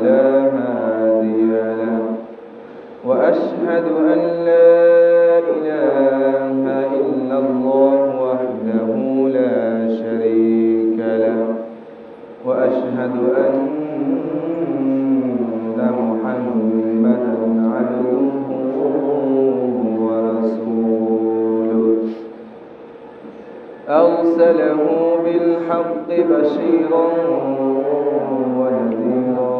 فلا هادي له. وأشهد أن لا إله إلا الله وحده لا شريك له. وأشهد أن محمدا عبده ورسوله. أرسله بالحق بشيرا ونذيرا.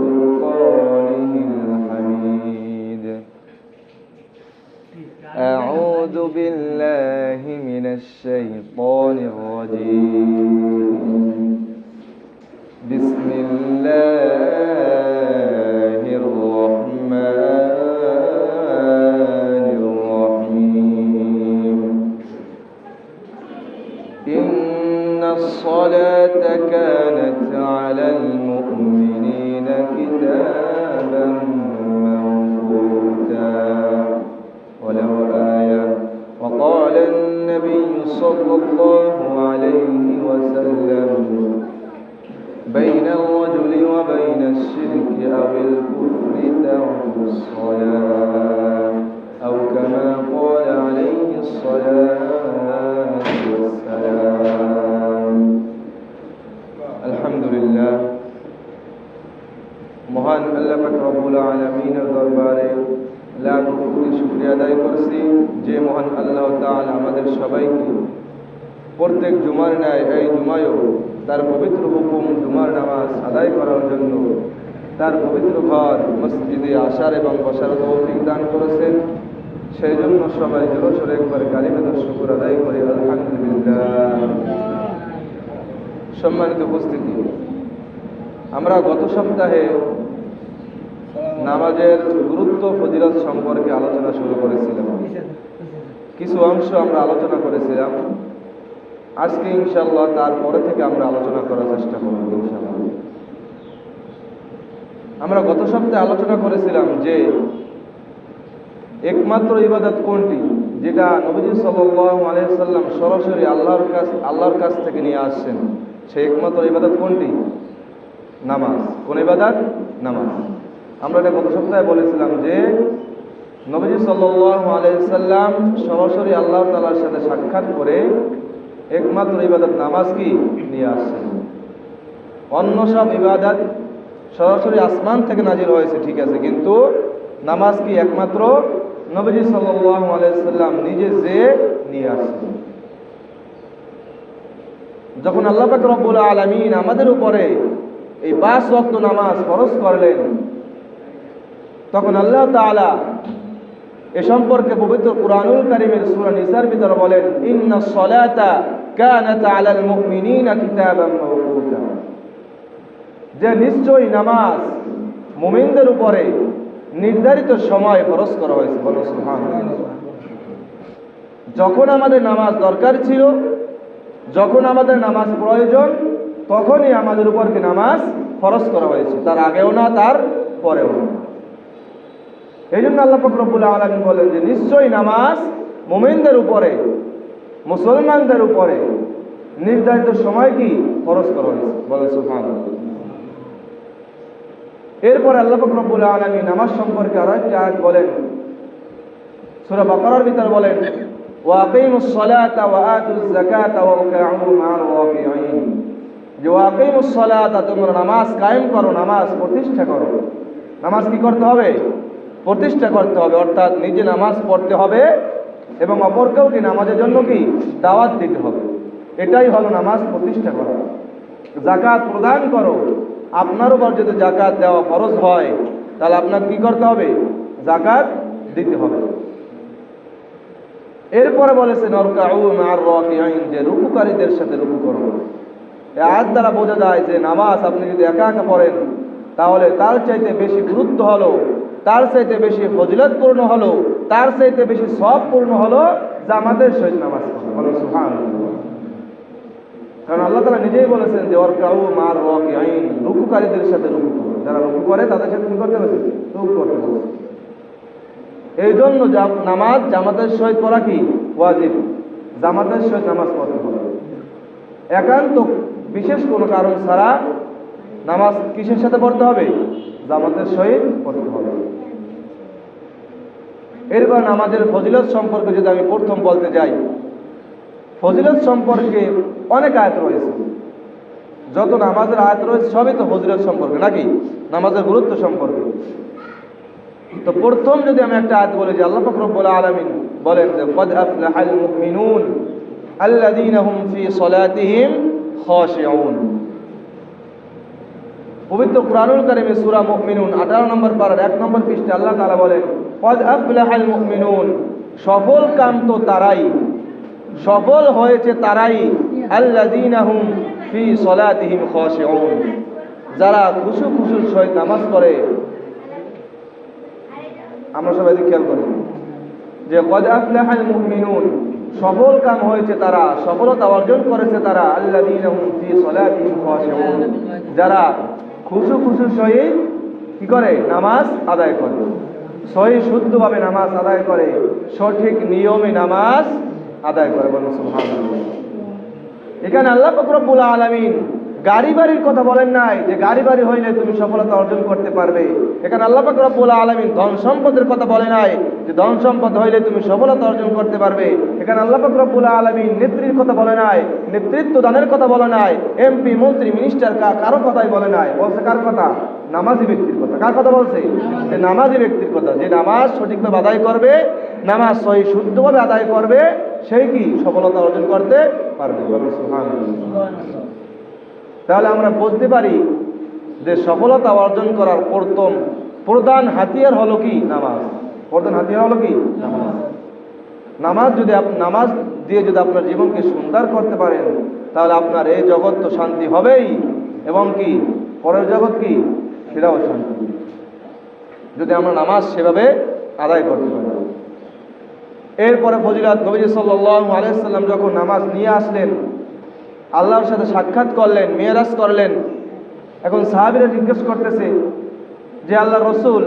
أعوذ بالله من الشيطان الرجيم. بسم الله الرحمن الرحيم. إن الصلاة كانت আলামিনের দরবারে শুকরিয়া আদায় করছি। যে মহান আল্লাহ তাআলা আমাদের সবাইকে প্রত্যেক জুমার ন্যায়, এই জুমায়ও তার পবিত্র হুকুম জুমার নামাজ আদায় করার জন্য তার পবিত্র ঘর মসজিদে আসার এবং বসার তৌফিক দান করেছেন সেই জন্য সবাই জোর সরে একবার কালিমাদের শুকুর আদায় করে। আলহামদুলিল্লাহ। সম্মানিত উপস্থিতি, আমরা গত সপ্তাহে নামাজের গুরুত্ব ফজিলত সম্পর্কে আলোচনা শুরু করেছিলাম। কিছু অংশ আমরা আলোচনা করেছিলাম। আজকে ইনশাল্লাহ তারপরে থেকে আমরা আলোচনা করার চেষ্টা করব ইনশাল্লাহ আমরা গত সপ্তাহে আলোচনা করেছিলাম যে একমাত্র ইবাদত কোনটি? যেটা নবীজি সাল্লাম সরাসরি আল্লাহর কাছ আল্লাহর কাছ থেকে নিয়ে আসছেন। সেই একমাত্র ইবাদত কোনটি? নামাজ। কোন ইবাদত? নামাজ। আমরা এটা গত সপ্তাহে বলেছিলাম যে, নবীজি সাল্লাল্লাহু আলাইহি সাল্লাম সরাসরি আল্লাহ তাআলার সাথে সাক্ষাৎ করে একমাত্র ইবাদত নামাজ কি? নিয়ে আসছেন। অন্য সব ইবাদত সরাসরি আসমান থেকে নাজির হয়েছে, ঠিক আছে, কিন্তু নামাজ কি একমাত্র নবীজি সাল্লাল্লাহু আলাইহি সাল্লাম নিজে যে নিয়ে আসছেন। যখন আল্লাহ পাক রব্বুল আলামিন আমাদের উপরে এই পাঁচ রক্ত নামাজ ফরজ করলেন তখন আল্লাহ তাআলা এ সম্পর্কে পবিত্র কুরআনুল কারীমের সূরা নিসার ভিতরে বলেন, ইন্না সলাতা কানাত আলাল মুমিনিনা কিতাবান মাওকুতা। যে নিশ্চয়ই নামাজ মুমিনদের উপরে নির্ধারিত সময় ফরজ করা হয়েছে বলো যখন আমাদের নামাজ দরকার ছিল, যখন আমাদের নামাজ প্রয়োজন, তখনই আমাদের উপর কি নামাজ ফরজ করা হয়েছে, তার আগেও না, তার পরেও না। এই জন্য আল্লাহ ফকরবুল আলম বলেন যে নিশ্চয়ই নামাজ মোমেনদের উপরে, মুসলমানদের উপরে নির্ধারিত সময় কি খরচ করা হয়েছে? বলে সুফান এরপরে আল্লাহ ফকরবুল আলমী নামাজ সম্পর্কে আরও একটি আয়াত বলেন। সুরা বাকরার ভিতর বলেন ওয়াকিম সলাত ওয়াতু যাকাত ওয়াকাউ মার ওয়াকিঈন যে ওয়াকিম সলাত, তোমরা নামাজ কায়েম করো, নামাজ প্রতিষ্ঠা করো। নামাজ কি করতে হবে? প্রতিষ্ঠা করতে হবে, অর্থাৎ নিজে নামাজ পড়তে হবে এবং অপরকেও কি নামাজের জন্য কি? দাওয়াত দিতে হবে। এটাই হলো নামাজ প্রতিষ্ঠা করা। জাকাত প্রদান করো। আপনার উপর যদি জাকাত দেওয়া ফরজ হয়, তাহলে আপনার কি করতে হবে? জাকাত দিতে হবে। এরপরে বলেছে যে রুকুকারীদের সাথে রুকু করো। আয়াত দ্বারা বোঝা যায় যে নামাজ আপনি যদি একা একা পড়েন, তাহলে তার চাইতে বেশি গুরুত্ব হলো তার চাইতে বেশি ফজিলত পূর্ণ হলো, তার চাইতে বেশি সব পূর্ণ হলো জামাতের সহিত নামাজ কারণ আল্লাহ তালা নিজেই বলেছেন যে ওর কাউ মার রকি আইন রুকুকারীদের সাথে রুকু যারা রুকু করে, তাদের সাথে কি করতে বলেছে রুকু করতে বলেছে এই জন্য নামাজ জামাতের সহিত পড়া কি? ওয়াজিব। জামাতের সহিত নামাজ পড়তে হবে। একান্ত, বিশেষ কোনো কারণ ছাড়া নামাজ কিসের সাথে পড়তে হবে? জামাতের সহিত পড়তে হবে। এরপর নামাজের ফজিলত সম্পর্কে যদি আমি প্রথম বলতে যাই, ফজিলত সম্পর্কে অনেক আয়াত রয়েছে। যত নামাজের আয়াত রয়েছে, সবই তো ফজিলত সম্পর্কে, নাকি? নামাজের গুরুত্ব সম্পর্কে। তো প্রথম যদি আমি একটা আয়াত বলি যে আল্লাহ ফখরুল আলমিন বলেন যে, কদ আফলাহাল ফি সলাতিহিম খাশিউন। পবিত্র কুরআনুল কারীমে সূরা মুমিনুন 18 নম্বর পারার 1 নম্বর পৃষ্ঠাে আল্লাহ তাআলা বলেন, কদ আফলাহাল মুমিনুন সফল কাম তো তারাই, সফল হয়েছে তারাই, আল্লাযীনা হুম ফি সলাতিহিম খাশিউন, যারা খুশু খুশুর সহিত নামাজ পড়ে। আমরা সবাই খেয়াল করি, যে কদ আফলাহাল মুমিনুন, সফল কাম হয়েছে তারা, সফলতা অর্জন করেছে তারা খাশিউন, যারা খুশু খুশু সহি কি করে? নামাজ আদায় করে। সহি শুদ্ধভাবে নামাজ আদায় করে, সঠিক নিয়মে নামাজ আদায় করে বলুন এখানে আল্লাহ ফকরবুল আলমিন গাড়ি বাড়ির কথা বলেন নাই যে গাড়ি বাড়ি হইলে তুমি সফলতা অর্জন করতে পারবে। এখানে আল্লাহ ফকরবুল আলমিন ধন সম্পদের কথা বলে নাই যে ধন সম্পদ হইলে তুমি সফলতা অর্জন করতে পারবে। এখানে আল্লাহ ফকরবুল আলমিন নেত্রীর কথা বলে নাই, নেতৃত্ব দানের কথা বলে নাই এমপি মন্ত্রী মিনিস্টার কারও কথাই বলে নাই। বলছে কার কথা? নামাজি ব্যক্তির কথা। কার কথা বলছে? যে নামাজি ব্যক্তির কথা। যে নামাজ সঠিকভাবে আদায় করবে, নামাজ সহি শুদ্ধভাবে আদায় করবে সেই কি সফলতা অর্জন করতে পারবে। তাহলে আমরা বুঝতে পারি যে সফলতা অর্জন করার প্রথম, প্রধান হাতিয়ার হলো কি? নামাজ। প্রধান হাতিয়ার হলো কি? নামাজ। নামাজ যদি নামাজ দিয়ে যদি আপনার জীবনকে সুন্দর করতে পারেন, তাহলে আপনার এই জগৎ তো শান্তি হবেই। এবং কি? পরের জগৎ কি? সেটাও শান্তি। যদি আমরা নামাজ সেভাবে আদায় করতে পারি। এরপরে ফজিলাত নবীজি সাল্লাম যখন নামাজ নিয়ে আসলেন আল্লাহর সাথে সাক্ষাৎ করলেন, মেয়েরাজ করলেন। এখন সাহাবিরা জিজ্ঞেস করতেছে যে আল্লাহ রসুল,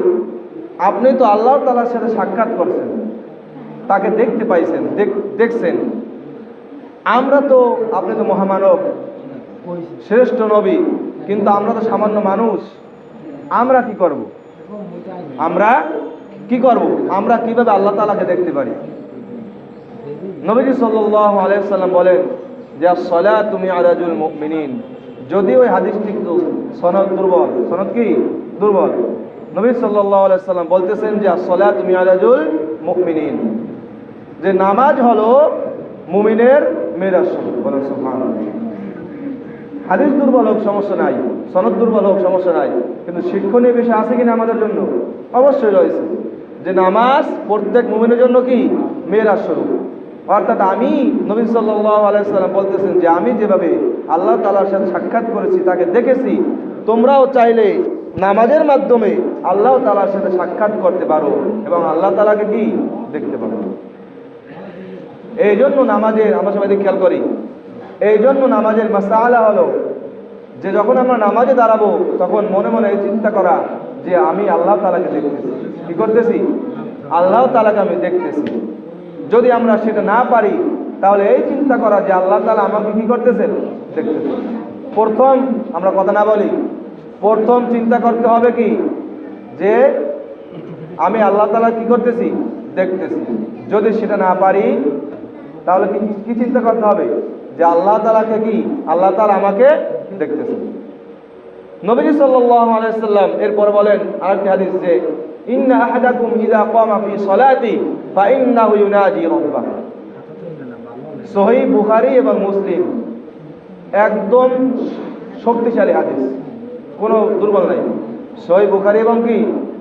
আপনি তো আল্লাহ তালার সাথে সাক্ষাৎ করছেন, তাকে দেখতে পাইছেন দেখছেন। আমরা তো, আপনি তো মহামানব, শ্রেষ্ঠ নবী, কিন্তু আমরা তো সামান্য মানুষ। আমরা কি করব? আমরা কি করব? আমরা কীভাবে আল্লাহ তালাকে দেখতে পারি? নবীজি সাল্লাল্লাহু আলাইহি সাল্লাম বলেন যে সলা তুমি আরাজুল মুমিনিন। যদি ওই হাদিসটি কিন্তু সনদ দুর্বল, সনদ কি? দুর্বল। নবী সাল্লাম বলতেছেন যে সলা তুমি আরাজুল মুমিনিন। যে নামাজ হলো মুমিনের মেরাজ হাদিস দুর্বল হোক, সমস্যা নাই। সনদ দুর্বল হোক, সমস্যা নাই। কিন্তু শিক্ষণীয় বিষয় আছে কিনা আমাদের জন্য? অবশ্যই রয়েছে। যে নামাজ প্রত্যেক মুমিনের জন্য কি? মেয়েরাজ স্বরূপ অর্থাৎ আমি নবী আলাইসাল্লাম বলতেছেন যে আমি যেভাবে আল্লাহ তালার সাথে সাক্ষাৎ করেছি, তাকে দেখেছি, তোমরাও চাইলে নামাজের মাধ্যমে আল্লাহ তালার সাথে সাক্ষাৎ করতে পারো এবং আল্লাহ তালাকে কি? দেখতে পারো। এই জন্য নামাজের, আমরা সবাই খেয়াল করি এই জন্য নামাজের মাসালা হলো যে যখন আমরা নামাজে দাঁড়াবো, তখন মনে মনে চিন্তা করা যে আমি আল্লাহ তালাকে দেখতেছি। কি করতেছি? আল্লাহ তালাকে আমি দেখতেছি। যদি আমরা সেটা না পারি, তাহলে এই চিন্তা করা যে আল্লাহ তালা আমাকে কি করতেছেন? দেখতেছেন। প্রথম আমরা কথা না বলি, প্রথম চিন্তা করতে হবে কি? যে আমি আল্লাহ তালা কি করতেছি? দেখতেছি। যদি সেটা না পারি, তাহলে কি চিন্তা করতে হবে? যে আল্লাহ তালাকে কি? আল্লাহ তালা আমাকে দেখতেছে নবীজি সাল্লাম এরপর বলেন আরেকটি হাদিস যে ইন্না আহাদাকুম ইযা ক্বামা ফি সলাতি ফাইন্নাহু ইউনাজি রাব্বাহ সহি বুখারী এবং মুসলিম একদম শক্তিশালী হাদিস, কোনো দুর্বল নাই। সহি বুখারী এবং কি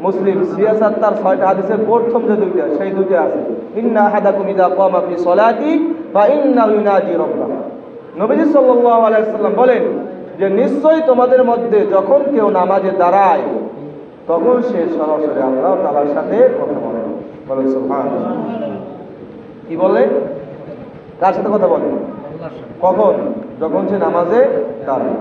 মুসলিম, সিয়াসাত তার ছয়টা হাদিসের প্রথম যে দুইটা, সেই দুইটা আছে। ইন্না আহাদাকুম ইযা ক্বামা ফি সলাতি ফাইন্নাহু ইউনাজি রাব্বাহ নবীজি সাল্লাল্লাহু আলাইহি সাল্লাম বলেন যে, নিশ্চয়ই তোমাদের মধ্যে যখন কেউ নামাজে দাঁড়ায় তখন সে সরাসরি আল্লাহ তাআলার সাথে কথা বলে। বলে কি বলে? কার সাথে কথা বলে? কখন? যখন সে নামাজে দাঁড়ায়।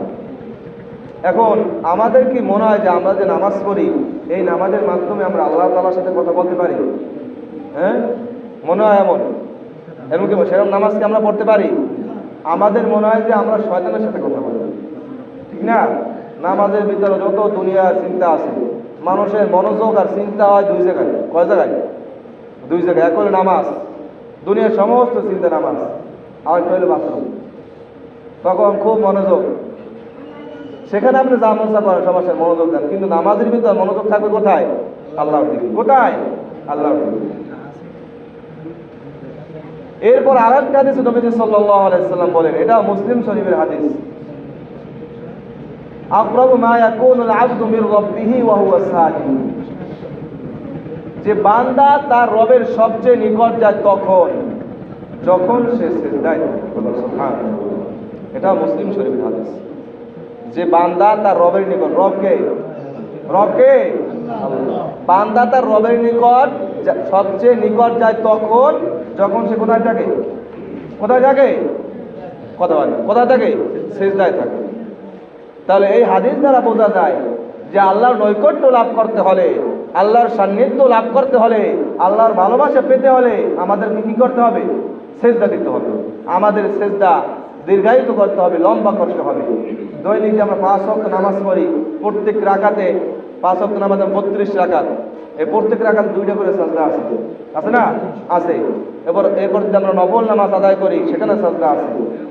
এখন আমাদের কি মনে হয় যে আমরা যে নামাজ পড়ি, এই নামাজের মাধ্যমে আমরা আল্লাহ তালার সাথে কথা বলতে পারি? হ্যাঁ? মনে হয় এমন? এমন কি, সেরকম নামাজ কি আমরা পড়তে পারি? আমাদের মনে হয় যে আমরা শয়তানের সাথে কথা বলি। ঠিক না? নামাজের ভিতরে যত দুনিয়ার চিন্তা আছে মানুষের মনোযোগ আর চিন্তা হয় দুই জায়গায়। কয় জায়গায়? দুই জায়গায়। এক হলো নামাজ। দুনিয়ার সমস্ত চিন্তা নামাজ। আর একটা হলো বাথরুম। তখন খুব মনোযোগ। সেখানে আপনি যা মনসা করেন সমস্যার মনোযোগ দেন। কিন্তু নামাজের ভিতর মনোযোগ থাকবে কোথায়? আল্লাহর দিকে। কোথায়? আল্লাহর দিকে। এরপর আর একটা হাদিস নবীজি সাল্লাল্লাহু আলাইহি সাল্লাম বলেন। এটা মুসলিম শরীফের হাদিস। যে বান্দা তার রবের সবচেয়ে নিকট যায় তখন, যখন সে এটা মুসলিম শরীফের হাদিস। যে বান্দা তার রবের নিকট রবকে রবকে বান্দা তার রবের নিকট সবচেয়ে নিকট যায় তখন, যখন সে কোথায় থাকে? কোথায় থাকে? কথা বলে কোথায় থাকে? সেজদায় থাকে। তাহলে এই হাদিস দ্বারা বোঝা যায় যে আল্লাহর নৈকট্য লাভ করতে হলে, আল্লাহর সান্নিধ্য লাভ করতে হলে, আল্লাহর ভালোবাসা পেতে হলে আমাদেরকে কি করতে হবে? সেজদা দিতে হবে। আমাদের সেজদা দীর্ঘায়িত করতে হবে, লম্বা করতে হবে। দৈনিক যে আমরা পাঁচ অক্ট নামাজ পড়ি, প্রত্যেক রাকাতে পাঁচ অক্ট নামাজ বত্রিশ রাকাত। এই প্রত্যেক রাকাত দুইটা করে সাজদা আছে। আছে না? আছে। এবার এরপর যদি আমরা নবল নামাজ আদায় করি, সেখানে সাজদা আছে।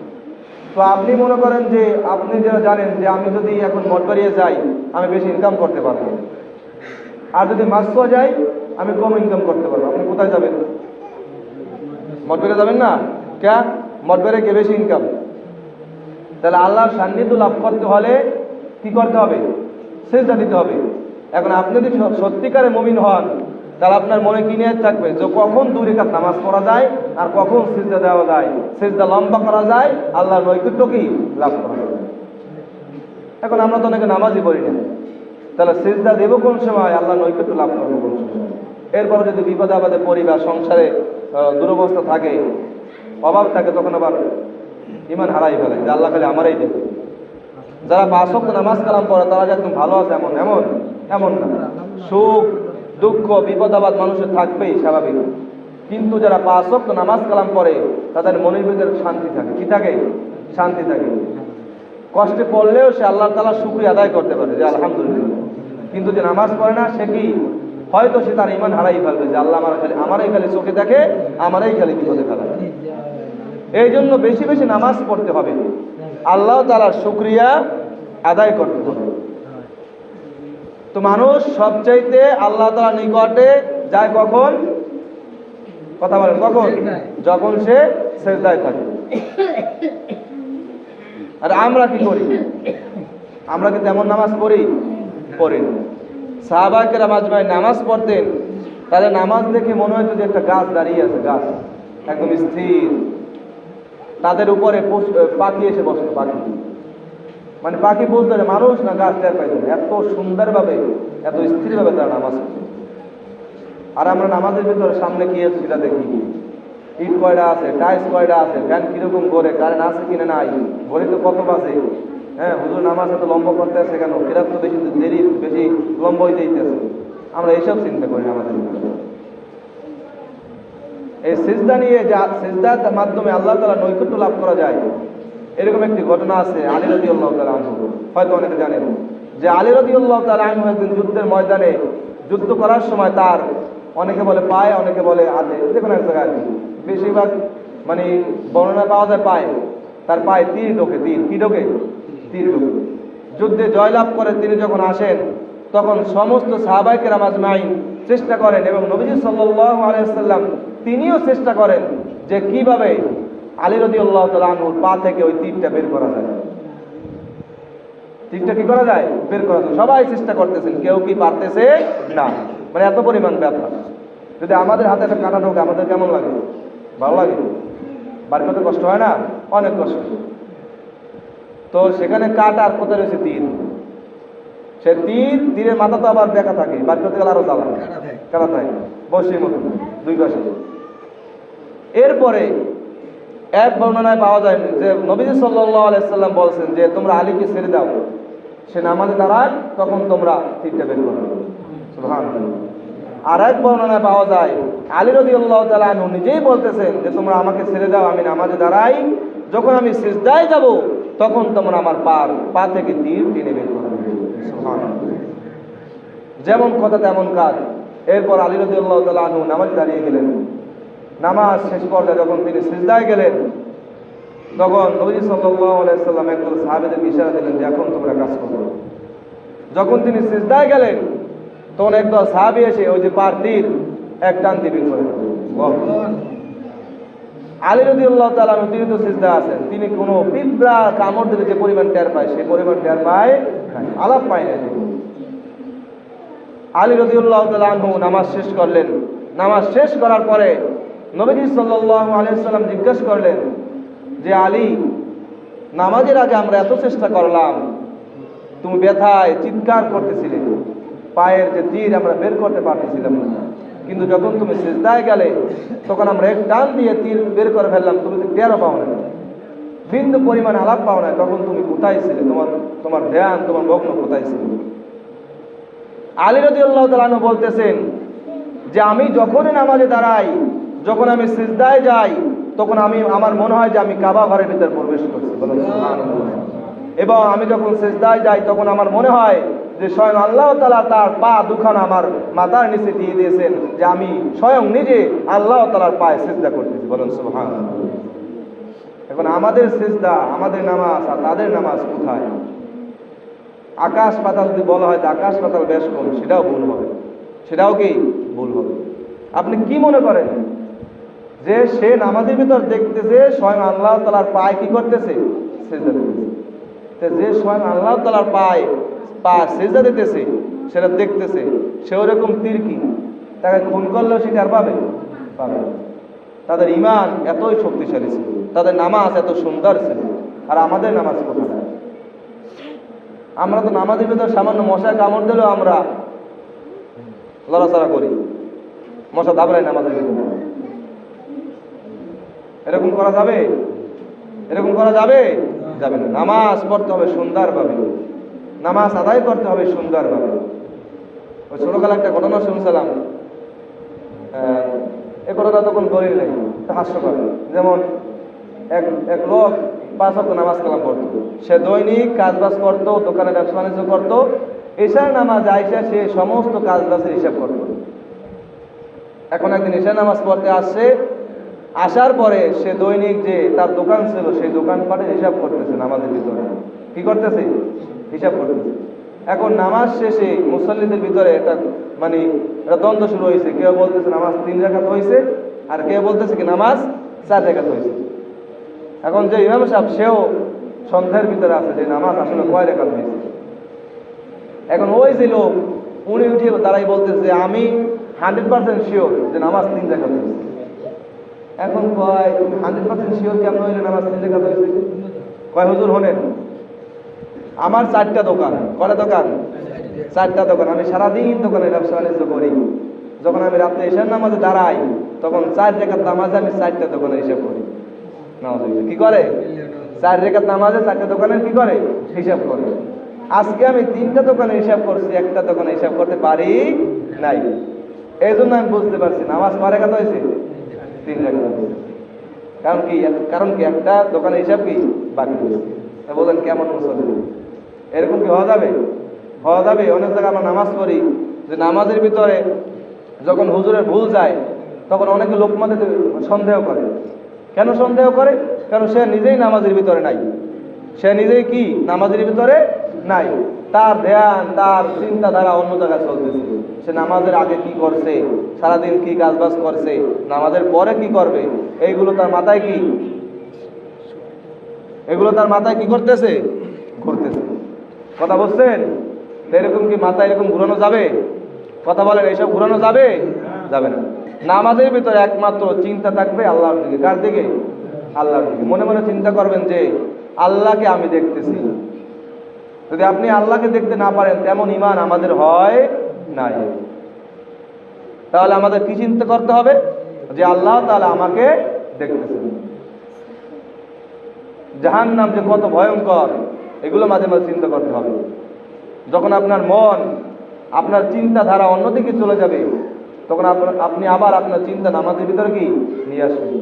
তো আপনি মনে করেন যে আপনি যারা জানেন যে আমি যদি এখন মঠবাড়িয়ে যাই, আমি বেশি ইনকাম করতে পারব। আর যদি মাসুয়া যাই, আমি কম ইনকাম করতে পারব। আপনি কোথায় যাবেন? মঠবাড়িয়ে যাবেন না? ক্যা? মঠবাড়িয়ে কে বেশি ইনকাম তাহলে আল্লাহর সান্নিধ্য লাভ করতে হলে কি করতে হবে? সেজদা দিতে হবে। এখন আপনি যদি সত্যিকারে মমিন হন তাহলে আপনার মনে কি নিয়ে থাকবে? যে কখন দুই রেখাত নামাজ পড়া যায় আর কখন সিজদা দেওয়া যায়? সিজদা লম্বা করা যায়, আল্লাহর নৈকট্য কি? লাভ করা যায়। এখন আমরা তো অনেকে নামাজই পড়ি না। তাহলে সিজদা দেবো কোন সময়? আল্লাহ নৈকট্য লাভ করব কোন সময়? এরপরে যদি বিপদে আপদে পরিবার সংসারে দুরবস্থা থাকে, অভাব থাকে, তখন আবার ইমান হারাই ফেলে। যে আল্লাহ খালি আমারই দেবে। যারা পাঁচক নামাজ কালাম পড়ে, তারা যে একদম ভালো আছে, এমন এমন এমন না। সুখ দুঃখ, বিপদ আপদ মানুষের থাকবেই স্বাভাবিক। কিন্তু যারা পাঁচ পাঁচক নামাজ কালাম পড়ে, তাদের মনের ভিতরে শান্তি থাকে। কি থাকে? শান্তি থাকে। কষ্টে পড়লেও সে আল্লাহ তালা শুক্রিয়া আদায় করতে পারে, যে আলহামদুলিল্লাহ। কিন্তু যে নামাজ পড়ে না, সে কি? হয়তো সে তার ইমান হারাই ফেলবে, যে আল্লাহ আমার খালি আমারই খালি চোখে দেখে, আমারই খালি বিপদে ফেলা। এই জন্য বেশি বেশি নামাজ পড়তে হবে। আল্লাহ তালার শুক্রিয়া আদায় করতে হবে। তো মানুষ সবচাইতে আল্লাহ তালা নিকটে যায় কখন? কথা বলেন, কখন? যখন সে সেজদায় থাকে। আর আমরা কি করি? আমরা কি তেমন নামাজ পড়ি? পড়ি সাহাবাকেরা মাঝমায় নামাজ পড়তেন, তাদের নামাজ দেখে মনে হতো যে একটা গাছ দাঁড়িয়ে আছে, গাছ। একদম স্থির। তাদের উপরে পাখি এসে বসতো, পাখি। মানে পাখি বুঝতো যে মানুষ না গাছ টের পাইতো। এত সুন্দরভাবে, এত স্থিরভাবে তারা নামাজ আর আমরা নামাজের ভিতরে সামনে আছে সেটা দেখি। ইট কয়টা আছে, টাইলস কয়টা আছে, ফ্যান কীরকম করে কারেন্ট আছে কিনা নাই? ঘড়ি তো কত বাজে। হ্যাঁ হুজুর নামাজ এত লম্বা করতে আছে কেন? কিরাত তো বেশি দেরি, বেশি লম্বা হইতে দিতেছে আমরা এইসব চিন্তা করি আমাদের। এই সিজদা নিয়ে যে, সিজদার মাধ্যমে আল্লাহ তালা নৈকট্য লাভ করা যায়। এরকম একটি ঘটনা আছে আলী রদি আল্লাহ হয়তো অনেকে জানেন যে আলী রদি আল্লাহ একদিন যুদ্ধের ময়দানে যুদ্ধ করার সময় তার অনেকে বলে পায়ে, অনেকে বলে হাতে, যে কোনো এক জায়গায় বেশিরভাগ মানে বর্ণনা পাওয়া যায় পায়। তার পায়ে তীর ঢোকে, তীর। কি ঢোকে? তীর ঢোকে। যুদ্ধে জয়লাভ করে তিনি যখন আসেন, তখন সমস্ত সাহাবাইকে নামাজ মাইন চেষ্টা করেন এবং নবীজি সাল্লাহ আলাইসাল্লাম তিনিও চেষ্টা করেন যে কীভাবে আলী রদি আল্লাহ তালুর পা থেকে ওই তীরটা বের করা যায়। তীরটা কি করা যায়? বের করা যায়। সবাই চেষ্টা করতেছেন কেউ কি পারতেছে না। মানে এত পরিমাণ ব্যথা। যদি আমাদের হাতে একটা কাটা ঢোকে আমাদের কেমন লাগে? ভালো লাগে? বাড়ি করতে কষ্ট হয় না? অনেক কষ্ট। তো সেখানে কাট আর কোথায় রয়েছে? তীর। সে তীর তীরের মাথা তো আবার দেখা থাকে। বাড়ি করতে গেলে আরও জ্বালা। কাটা থাকে। বসির মতো দুই পাশে এরপরে এক বর্ণনায় পাওয়া যায় যে নবীজি সাল্লাহ আলাইসাল্লাম বলছেন যে, তোমরা আলীকে ছেড়ে দাও। সে নামাজে দাঁড়ায়, তখন তোমরা তীরটা বের করো। আর এক বর্ণনায় পাওয়া যায়, আলী রদি আল্লাহ তালু নিজেই বলতেছেন যে, তোমরা আমাকে ছেড়ে দাও, আমি নামাজে দাঁড়াই। যখন আমি সিজদায় যাব, তখন তোমরা আমার পার, পা থেকে তীর টেনে বের সুবহানাল্লাহ। যেমন কথা তেমন কাজ। এরপর আলী রদি আল্লাহ তালু নামাজে দাঁড়িয়ে গেলেন। নামাজ শেষ পর্যায়ে যখন তিনি সিজদায় গেলেন, তখন নবী সাল্লাম একদল সাহাবেদেরকে ইশারা দিলেন যে, এখন তোমরা কাজ করো। যখন তিনি সিজদায় গেলেন, তখন একদল সাহাবী এসে ওই যে পার তীর এক টান দিয়ে বের করে। আলী রদি আল্লাহ তালা তিনি তো সিজদা আছেন। তিনি কোনো পিঁপড়া কামড় দিলে যে পরিমাণ টের পায়, সেই পরিমাণ টের পায় আলাপ পায় না। আলী রদিউল্লাহ তালু নামাজ শেষ করলেন। নামাজ শেষ করার পরে নবীজি সাল্লাহ আলিয়াল্লাম জিজ্ঞেস করলেন যে, আলী, নামাজের আগে আমরা এত চেষ্টা করলাম, তুমি ব্যথায় চিৎকার করতেছিলে, পায়ের যে তীর আমরা বের করতে পারতেছিলাম না। কিন্তু যখন তুমি সেজদায় গেলে, তখন আমরা এক টান দিয়ে তীর বের করে ফেললাম, তুমি তো টেরও পাও না। বিন্দু পরিমাণ আলাপ পাও না, তখন তুমি কোথায় ছিলে? তোমার তোমার ধ্যান, তোমার মগ্ন কোথায় ছিল? আলী রদি আল্লাহ বলতেছেন যে, আমি যখনই নামাজে দাঁড়াই যখন আমি সিজদায় যাই, তখন আমি, আমার মনে হয় যে আমি কাবা ঘরের ভিতরে প্রবেশ করছি। এবং আমি যখন সিজদায় যাই, তখন আমার মনে হয় যে স্বয়ং আল্লাহ তালা তার পা দুখানা আমার মাথার নিচে দিয়ে দিয়েছেন যে আমি স্বয়ং নিজে আল্লাহ তালার পায়ে সিজদা করতেছি। বলুন সুবহান এখন আমাদের সিজদা, আমাদের নামাজ আর তাদের নামাজ কোথায়? আকাশ পাতাল যদি বলা হয় আকাশ পাতাল বেশ কম, সেটাও ভুল হবে। সেটাও কি? ভুল হবে। আপনি কি মনে করেন? যে সে নামাজের ভিতর দেখতেছে স্বয়ং আল্লাহ তালার পায়ে কি করতেছে? যে স্বয়ং আল্লাহ তালার পায়ে, পা সেজা দিতেছে, সেটা দেখতেছে, সে ওরকম তীর কি? তাকে খুন করলেও সেটা আর পাবে? পাবে তাদের ইমান এতই শক্তিশালী ছিল, তাদের নামাজ এত সুন্দর ছিল, আর আমাদের নামাজ কোথায়? আমরা তো নামাজের ভিতর সামান্য মশা কামড় দিলেও আমরা লড়াচড়া করি। মশা দাবড়ায় নামাজের ভিতরে। এরকম করা যাবে? এরকম করা যাবে? যাবে না। নামাজ পড়তে হবে সুন্দরভাবে। নামাজ আদায় করতে হবে সুন্দরভাবে। ওই ছোটকালে একটা ঘটনা শুনছিলাম। এ ঘটনা তখন দলিল নেই হাস্যকর। যেমন এক এক লোক পাঁচ অক্ট নামাজ কালাম পড়তো। সে দৈনিক কাজবাজ করতো, দোকানে ব্যবসা বাণিজ্য করতো। এশার নামাজ আইসা সে সমস্ত কাজবাজের হিসাব করতো। এখন একদিন এশার নামাজ পড়তে আসছে আসার পরে সে দৈনিক যে তার দোকান ছিল, সেই দোকানপাটে হিসাব করতেছে নামাজের ভিতরে। কি করতেছে? হিসাব করতেছে। এখন নামাজ শেষে মুসল্লিদের ভিতরে একটা মানে একটা দ্বন্দ্ব শুরু হয়েছে। কেউ বলতেছে নামাজ তিন রেখাত হয়েছে, আর কেউ বলতেছে কি নামাজ চার রেখাত হয়েছে। এখন যে ইমাম সাহেব, সেও সন্ধ্যার ভিতরে আছে যে নামাজ আসলে কয় রেখাত হয়েছে? এখন ওই যে লোক, উনি উঠিয়ে তারাই বলতেছে আমি হান্ড্রেড পার্সেন্ট শিওর যে নামাজ তিন রেখাত হয়েছে। এখন কয়, হান্ড্রেড পার্সেন্ট শিওর কেমন হইলে নামাজ তিন রেখাত হয়েছে কয়, হুজুর হনেন আমার চারটা দোকান। কটা দোকান? চারটা দোকান। আমি সারাদিন দোকানে ব্যবসা বাণিজ্য করি। যখন আমি রাত্রে এসার নামাজে দাঁড়াই, তখন চার রেখার নামাজে আমি চারটা দোকানের হিসাব করি। নামাজ কি করে? চার রেখার নামাজে চারটা দোকানের কি করে? হিসাব করে। আজকে আমি তিনটা দোকানের হিসাব করছি, একটা দোকানে হিসাব করতে পারি নাই। এই জন্য আমি বুঝতে পারছি নামাজ কয় রেখাত হয়েছে? তিন হয়েছে কারণ কি কারণ কি, একটা দোকানের হিসাব কি? বাকি তা বলেন কেমন মুসল্লি এরকম কি হওয়া যাবে? হওয়া যাবে। অনেক জায়গায় আমরা নামাজ পড়ি, যে নামাজের ভিতরে যখন হুজুরের ভুল যায়, তখন অনেকে লোক মধ্যে সন্দেহ করে। কেন সন্দেহ করে? কারণ সে নিজেই নামাজের ভিতরে নাই। সে নিজেই কি? নামাজের ভিতরে নাই। তার ধ্যান, তার চিন্তাধারা অন্য জায়গায় চলতেছে। সে নামাজের আগে কি করছে? সারাদিন কি কাজবাজ করছে? নামাজের পরে কি করবে? এইগুলো তার মাথায় কি? এগুলো তার মাথায় কি করতেছে? ঘুরতেছে। কথা বলছেন? এরকম কি মাথায় এরকম ঘুরানো যাবে? কথা বলেন, এইসব ঘুরানো যাবে? যাবে না। নামাজের ভিতরে একমাত্র চিন্তা থাকবে আল্লাহর দিকে। কার দিকে? আল্লাহর দিকে। মনে মনে চিন্তা করবেন যে, আল্লাহকে আমি দেখতেছি। যদি আপনি আল্লাহকে দেখতে না পারেন, তেমন ইমান আমাদের হয় নাই তাহলে আমাদের কি চিন্তা করতে হবে? যে আল্লাহ তাহলে আমাকে দেখতেছেন। জাহান নাম যে কত ভয়ঙ্কর, এগুলো মাঝে মাঝে চিন্তা করতে হবে। যখন আপনার মন, আপনার চিন্তাধারা অন্যদিকে চলে যাবে, তখন আপনি আবার আপনার চিন্তা নামাজের ভিতরে কি? নিয়ে আসবেন।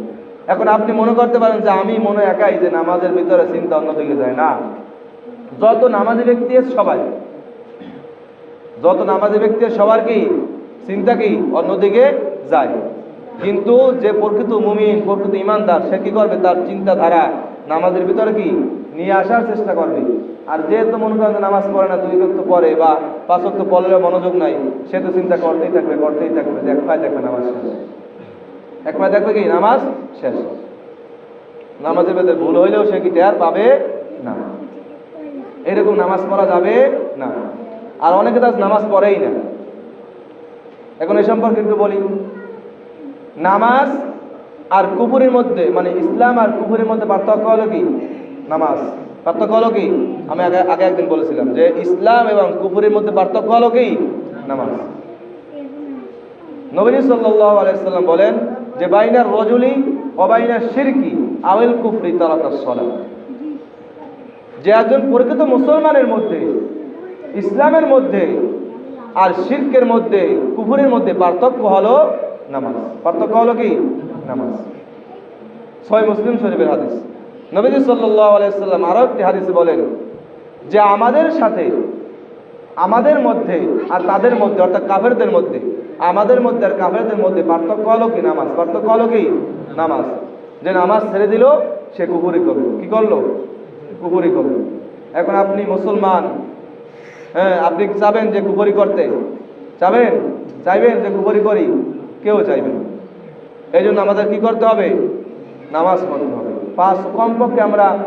এখন আপনি মনে করতে পারেন যে আমি মনে একাই যে নামাজের ভিতরে চিন্তা অন্যদিকে যায় না। যত নামাজি ব্যক্তি সবাই। যত নামাজি ব্যক্তি সবার কি চিন্তা কি? অন্যদিকে যায়। কিন্তু যে প্রকৃত মুমিন, প্রকৃত ইমানদার, সে কি করবে? তার চিন্তাধারা নামাজের ভিতরে কি? নিয়ে আসার চেষ্টা করবে। আর যে তো মনে করেন নামাজ পড়ে না, দুই তো পড়ে বা পাঁচ তো পড়লেও মনোযোগ নাই, সে তো চিন্তা করতেই থাকবে করতেই থাকবে যে এক পায়ে দেখবে নামাজ শেষ। এক পায়ে দেখবে কি? নামাজ শেষ। নামাজের ভেতরে ভুল হইলেও সে কি টের পাবে না। এরকম নামাজ পড়া যাবে না। আর অনেকে তার নামাজ পড়েই না। এখন এই সম্পর্কে একটু বলি। নামাজ আর কুপুরের মধ্যে মানে ইসলাম আর কুপুরের মধ্যে পার্থক্য হলো কি? নামাজ। পার্থক্য হলো কি? আমি আগে আগে একদিন বলেছিলাম যে ইসলাম এবং কুপুরের মধ্যে পার্থক্য হলো কি? নামাজ। নবী সাল্লাহ আলাইসাল্লাম বলেন যে বাইনার রজুলি অবাইনার শিরকি আওয়েল কুফরি তারা তার সলা যে একজন প্রকৃত মুসলমানের মধ্যে ইসলামের মধ্যে আর শিরকের মধ্যে, কুফুরের মধ্যে পার্থক্য হলো নামাজ। পার্থক্য হলো কি? নামাজ। ছয় মুসলিম শরীফের হাদিস। নবীজি আলাইসাল্লাম আরও একটি হাদিসে বলেন যে আমাদের সাথে, আমাদের মধ্যে আর তাদের মধ্যে, অর্থাৎ কাফেরদের মধ্যে, আমাদের মধ্যে আর কাফেরদের মধ্যে পার্থক্য হলো কি? নামাজ। পার্থক্য হলো কি? নামাজ। যে নামাজ ছেড়ে দিল, সে কুপুরি করবে। কি করল? কুপুরি করবে। এখন আপনি মুসলমান হ্যাঁ আপনি চাবেন যে কুপুরি করতে? চাবেন? চাইবেন যে কুপুরি করি? কেউ চাইবেন। এই জন্য আমাদের কি করতে হবে? নামাজ পড়তে হবে। পাঁচ, কমপক্ষে আমরা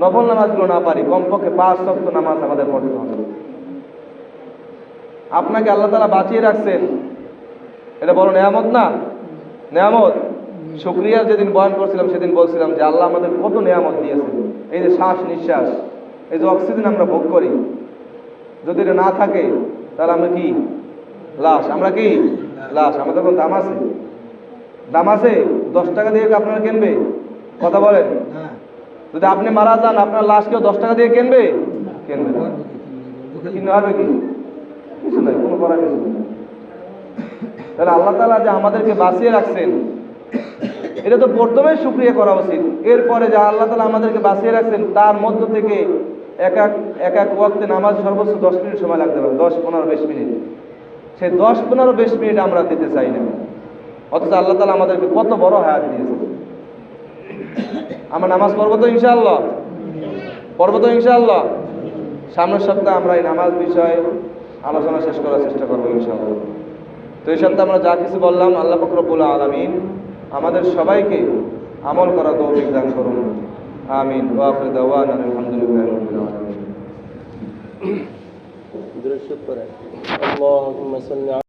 নফল নামাজগুলো না পারি, কমপক্ষে পাঁচ শক্ত নামাজ আমাদের পড়তে হবে। আপনাকে আল্লাহ তালা বাঁচিয়ে রাখছেন। এটা বড় নেয়ামত না? নেয়ামত? শুক্রিয়ার যেদিন বয়ান করছিলাম, সেদিন বলছিলাম যে আল্লাহ আমাদের কত নেয়ামত দিয়েছে এই যে শ্বাস নিঃশ্বাস, এই যে অক্সিজেন আমরা ভোগ করি যদি এটা না থাকে তাহলে আমরা কি? লাশ। আমরা কি? লাশ। আমাদের কোন দাম আছে। দাম আছে? দশ টাকা দিয়ে আপনারা কিনবে? কথা বলেন। যদি আপনি মারা যান আপনার লাশ কেউ দশ টাকা দিয়ে কিনবে? কিনবে কিনতে পারবে কি? কিছু নাই কোনো করার কিছু নেই। তাহলে আল্লাহ তালা যে আমাদেরকে বাঁচিয়ে রাখছেন এটা তো প্রথমে সুক্রিয়া করা উচিত। এরপরে যে আল্লাহ তালা আমাদেরকে বাঁচিয়ে রাখছেন তার মধ্য থেকে এক এক এক এক ওয়াক্তে নামাজ সর্বোচ্চ দশ মিনিট সময় লাগতে পারে, দশ, পনেরো, বিশ মিনিট। সেই দশ, পনেরো, বিশ মিনিট আমরা দিতে চাই না। অথচ আল্লাহ তালা আমাদেরকে কত বড় হায়াত দিয়েছে আমরা নামাজ পড়ব তো ইনশাআল্লাহ। পড়ব তো ইনশাআল্লাহ। সামনের সপ্তাহে আমরা এই নামাজ বিষয়ে আলোচনা শেষ করার চেষ্টা করব ইনশাআল্লাহ। তো এই সপ্তাহে আমরা যা কিছু বললাম, আল্লাহ ফকরবুল আলমিন আমাদের সবাইকে আমল করা তৌফিক দান করুন। آمين. وآخر دعوانا الحمد لله رب العالمين. اللهم صل